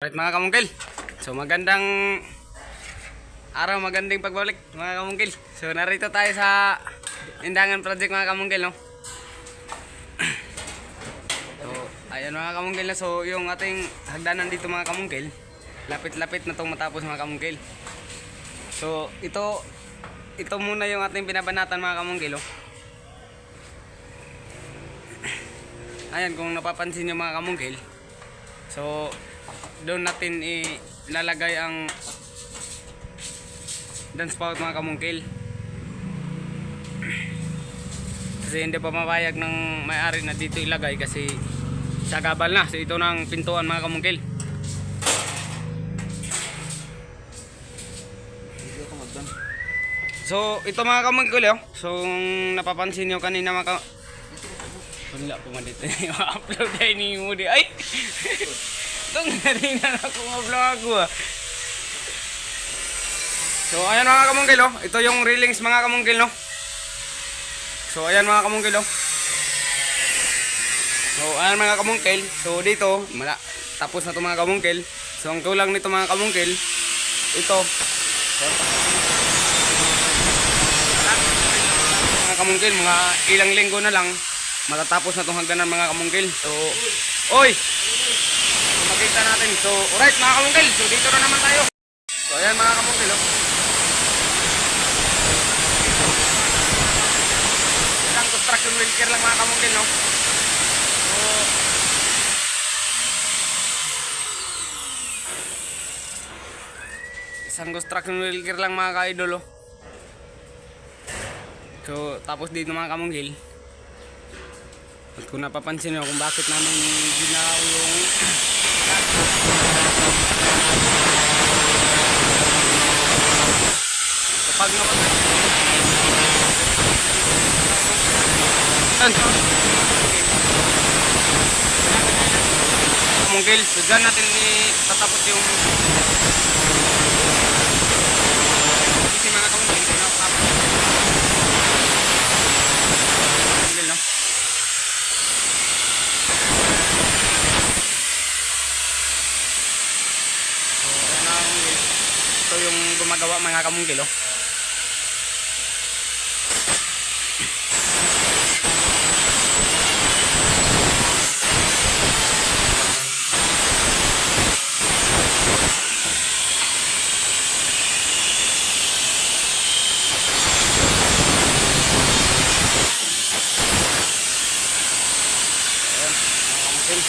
Alright mga kamungkil. So magandang araw, magandang pagbalik mga kamungkil. So narito tayo sa Indangan Project mga kamungkil, no? So ayan mga kamungkil. So yung ating hagdanan dito mga kamungkil, lapit-lapit na itong matapos mga kamungkil. So ito, ito muna yung ating pinabanatan mga kamungkil, oh. Ayan, kung napapansin nyo mga kamungkil, so doon natin ilalagay ang dance spout mga kamungkil. Kasi hindi pa mapayag ng may-ari na dito ilagay kasi sa gabal na. So ito na ang pintuan mga kamungkil. So ito mga kamungkil oh. so napapansin nyo kanina mga ka- wala po man dito upload ay ni Moody. Ay Itong narinan ako mag-vlog ako ah. So ayan mga kamungkil oh. Ito yung railings mga kamungkil no. So ayan mga kamungkil oh. So ayan mga kamungkil. So dito, mala tapos na to mga kamungkil. So ang kulang nito mga kamungkil, ito. Mga kamungkil, mga ilang linggo na lang matatapos na tong hagdanan mga kamungkil. So, oy! Makita natin. So, alright mga kamungkil. So, dito na naman tayo. So, ayan mga kamungkil. Oh. Isang construction worker lang mga kamungkil. No? So, isang construction worker lang mga ka-idol. Oh. So, tapos dito mga kamungkil. At kung napapansin nyo kung bakit namin ginawa yung kapag napapansin Mungkil, so dyan natin itatapos yung kasi mga kamungkil, kung nakapapos Mungkil, no? So, ayan mga kamungkil. Ito yung gumagawa mga kamungkil, oh. Ayan, mga kamungkil.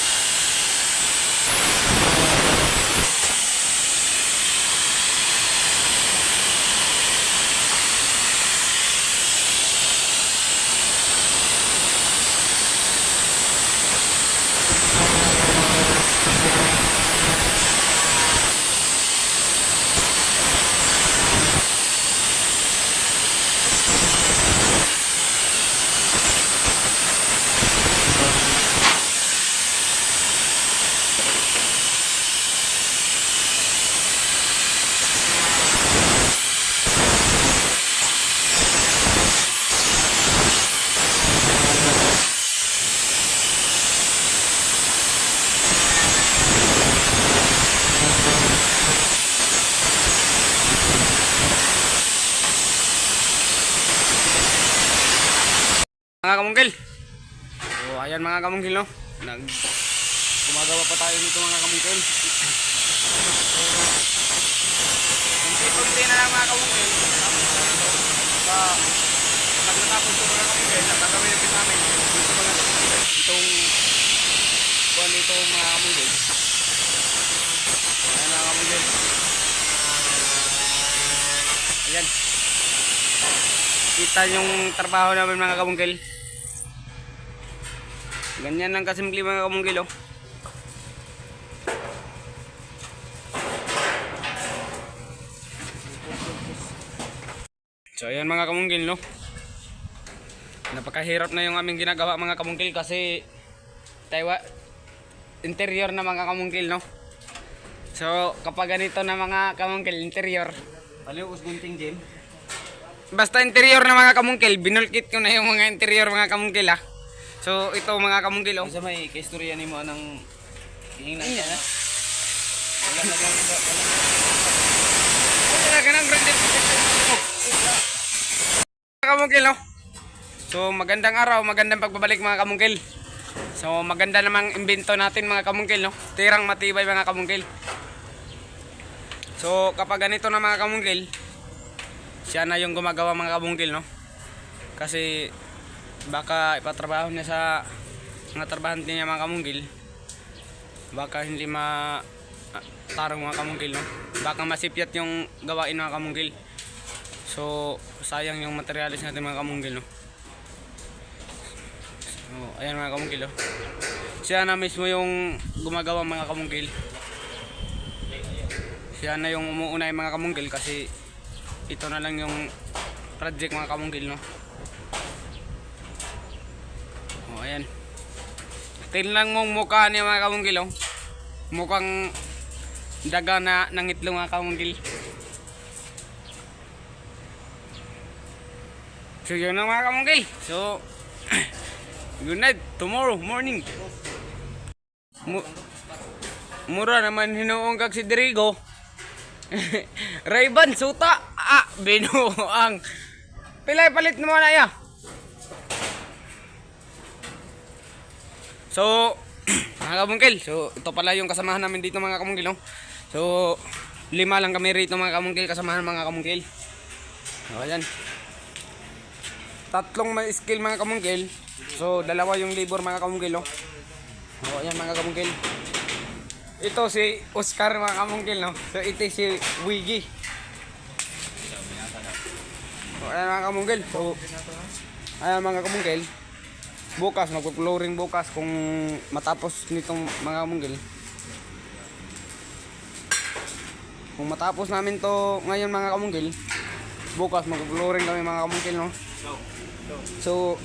Mga kamungkil. So, ayan mga kamungkil, no? Nag gumagawa pa tayo nito mga kamungkil. Kunti-kunti na lang mga kamungkil. Sa pag natapos ko mga kamungkil, ang gagawin natin namin dito mga kamungkil. Itong kuhan dito mga kamungkil. Ayan mga kamungkil. Ayan. Kita yung trabaho namin mga kamungkil. Ganyan lang kasimple mga kamungkil oh. So ayan mga kamungkil no. Napakahirap na yung aming ginagawa mga kamungkil kasi tayo interior na mga kamungkil no. So kapag ganito na mga kamungkil interior Paliw us gunting Jim. Basta interior na mga kamungkil, binulkit ko na yung mga interior mga kamungkil ah. So ito mga kamungkil oh. Sa may kaistorya nimo anang hingin na. Iya. Wala ka ng branded Mga kamungkil, no? So, magandang araw, magandang pagbabalik mga kamungkil. So, maganda namang imbento natin mga kamungkil, no? Tirang matibay mga kamungkil. So, kapag ganito na mga kamungkil, siya na yung gumagawa mga kamungkil, no? Kasi, baka ipatrabaho niya sa mga trabahante niya mga kamungkil. Baka hindi ma ah, tarong mga kamungkil, no? Baka masipyat yung gawain mga kamungkil. So, sayang yung materialis natin mga kamungkil, no? So, ayan mga kamungkil, oh. Siya na mismo yung gumagawa mga kamungkil. Siya na yung umuuna mga kamungkil kasi ito na lang yung project mga kamungkil, no? Oh, ayan. Tingnan mong mukha niya mga kamungkil, oh. Mukhang daga na ng itlog mga kamungkil. So yun na mga kamungkil. So, good night. Tomorrow morning. Mu- mura naman hinuong si Dirigo. Rayban, suta. Ah, binuang. Pilay palit mo na ya. So, mga kamungkil. So, ito pala yung kasamahan namin dito mga kamungkil. No? So, lima lang kami rito mga kamungkil. Kasamahan mga kamungkil. So, ayan. Tatlong may skill mga kamungkil. So, dalawa yung labor mga kamungkil. Oh. So, ayan mga kamungkil. Ito si Oscar mga kamungkil. No? So, ito si Wiggy. So, ayan mga kamungkil. So, ayan mga kamungkil. Bukas, magpo-flooring bukas kung matapos nitong mga kamungkil. Kung matapos namin to ngayon mga kamungkil, bukas magpo-flooring kami mga kamungkil, no? So,